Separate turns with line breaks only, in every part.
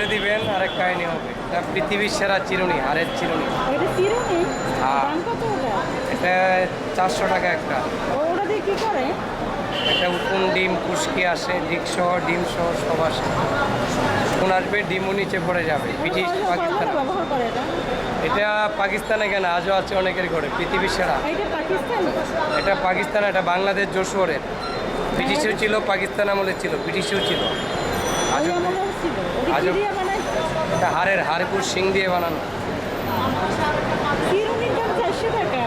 আরেক কাহিনী হবে। এটা পৃথিবীর সেরা চিরুনি হারের চিরুনি।
এটা চিরুনি?
হ্যাঁ।
দাম কত
এটা চারশো টাকা একটা।
ও, ওটা দিয়ে কি করে?
একটা উকুন ডিম কুশকি আসে ডিক সহ ডিম সহ সব আসে। উকুন আসবে ডিমও নিচে পড়ে যাবে। ব্রিটিশ পাকিস্তান
এটা?
পাকিস্তানে কেন? আজও আছে অনেকের ঘরে পৃথিবীর সেরা।
এটা পাকিস্তান?
এটা পাকিস্তান এটা বাংলাদেশ যশোরের। ব্রিটিশও ছিল পাকিস্তান আমলে ছিল ব্রিটিশও ছিল
ওই
আজও
আমলেও ছিল ওটা কি
আজব। এটা হাড়ের হাড়কুর শিং দিয়ে বানানো।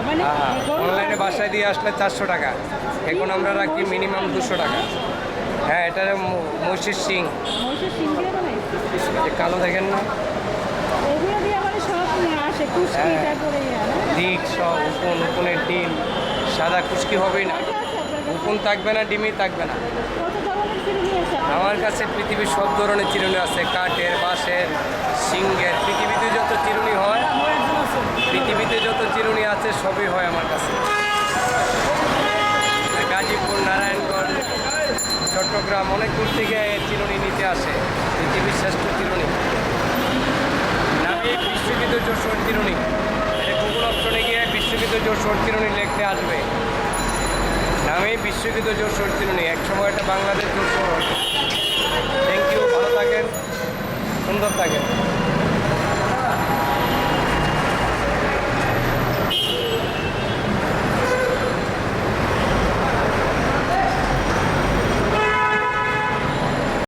মানে
হ্যাঁ
গরম
অনলাইনে? বাসায় দিয়ে আসলে চারশো টাকা। এখন আমরা রাখি মিনিমাম দুশো টাকা? হ্যাঁ এটা ম- মহিষের শিং।
মহিষের শিং দিয়ে বানাইছে
যে কালো দেখেন না?
মানে সব
হ্যাঁ।
তারপরে না?
ডিক সব উকুন উকুনের ডিম। সাদা কুচকি হবেই না। উকুন থাকবে না ডিমি থাকবে না। আমার কাছে পৃথিবীর সব ধরনের চিরুনি আছে কাঠের বাঁশের সিংহের পৃথিবীতে যত চিরুনি হয় পৃথিবীতে যত চিরুনি আছে সবই হয় আমার কাছে। গাজীপুর নারায়ণগঞ্জ চট্টগ্রাম অনেক দূর থেকে চিরুনি নিতে আসে পৃথিবীর শ্রেষ্ঠ চিরুনি। নামে বিশ্বকৃত যশোর চিরুনি। এটা গুগল অপশনে গিয়ে বিশ্বকৃত যশোর চিরুনি লিখতে আসবে। নামে বিশ্বকৃত যশোর নেই এক সময় এটা বাংলাদেশ যশোর থ্যাংক ইউ ভালো থাকেন, সুন্দর থাকেন।